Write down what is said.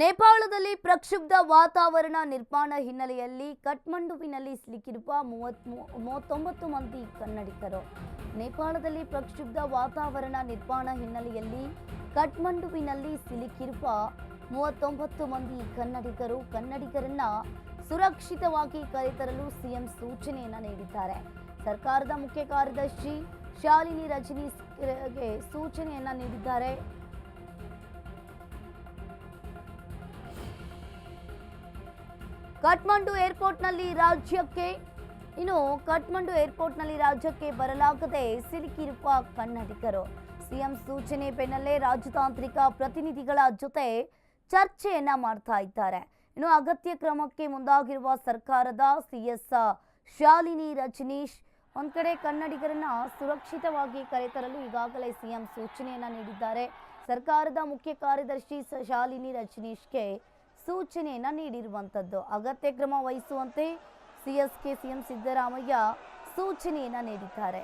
ನೇಪಾಳದಲ್ಲಿ ಪ್ರಕ್ಷುಬ್ಧ ವಾತಾವರಣ ನಿರ್ಮಾಣ ಹಿನ್ನೆಲೆಯಲ್ಲಿ ಕಠ್ಮಂಡುವಿನಲ್ಲಿ ಸಿಲುಕಿರುವ ಮೂವತ್ತ್ ಮೂವತ್ತೊಂಬತ್ತು ಮಂದಿ ಕನ್ನಡಿಗರು. ನೇಪಾಳದಲ್ಲಿ ಪ್ರಕ್ಷುಬ್ಧ ವಾತಾವರಣ ನಿರ್ಮಾಣ ಹಿನ್ನೆಲೆಯಲ್ಲಿ ಕಠ್ಮಂಡುವಿನಲ್ಲಿ ಸಿಲುಕಿರುವ ಮೂವತ್ತೊಂಬತ್ತು ಮಂದಿ ಕನ್ನಡಿಗರು ಕನ್ನಡಿಗರನ್ನ ಸುರಕ್ಷಿತವಾಗಿ ಕರೆತರಲು ಸಿಎಂ ಸೂಚನೆಯನ್ನು ನೀಡಿದ್ದಾರೆ. ಸರ್ಕಾರದ ಮುಖ್ಯ ಕಾರ್ಯದರ್ಶಿ ಶಾಲಿನಿ ರಜನೀಸ್ಗೆ ಸೂಚನೆಯನ್ನ ನೀಡಿದ್ದಾರೆ. ಕಾಠ್ಮಂಡು ಏರ್ಪೋರ್ಟ್ನಲ್ಲಿ ರಾಜ್ಯಕ್ಕೆ ಇನ್ನು ಕಾಠ್ಮಂಡು ಏರ್ಪೋರ್ಟ್ನಲ್ಲಿ ರಾಜ್ಯಕ್ಕೆ ಬರಲಾಗದೆ ಸಿಲುಕಿರುವ ಕನ್ನಡಿಗರು ಸಿಎಂ ಸೂಚನೆ ಬೆನ್ನಲ್ಲೇ ರಾಜತಾಂತ್ರಿಕ ಪ್ರತಿನಿಧಿಗಳ ಜೊತೆ ಚರ್ಚೆಯನ್ನ ಮಾಡ್ತಾ ಇದ್ದಾರೆ ಇನ್ನು ಅಗತ್ಯ ಕ್ರಮಕ್ಕೆ ಮುಂದಾಗಿರುವ ಸರ್ಕಾರದ ಸಿಎಸ್ ಶಾಲಿನಿ ರಜನೀಶ್ ಒಂದ್ ಕಡೆ ಕನ್ನಡಿಗರನ್ನ ಸುರಕ್ಷಿತವಾಗಿ ಕರೆತರಲು ಈಗಾಗಲೇ ಸಿಎಂ ಸೂಚನೆಯನ್ನ ನೀಡಿದ್ದಾರೆ ಸರ್ಕಾರದ ಮುಖ್ಯ ಕಾರ್ಯದರ್ಶಿ ಶಾಲಿನಿ ರಜನೀಶ್ಗೆ ಸೂಚನೆಯನ್ನ ನೀಡಿರುವಂಥದ್ದು ಅಗತ್ಯ ಕ್ರಮ ವಹಿಸುವಂತೆ ಸಿಎಸ್ಕೆ ಸಿಎಂ ಸಿದ್ದರಾಮಯ್ಯ ಸೂಚನೆಯನ್ನು ನೀಡಿದ್ದಾರೆ.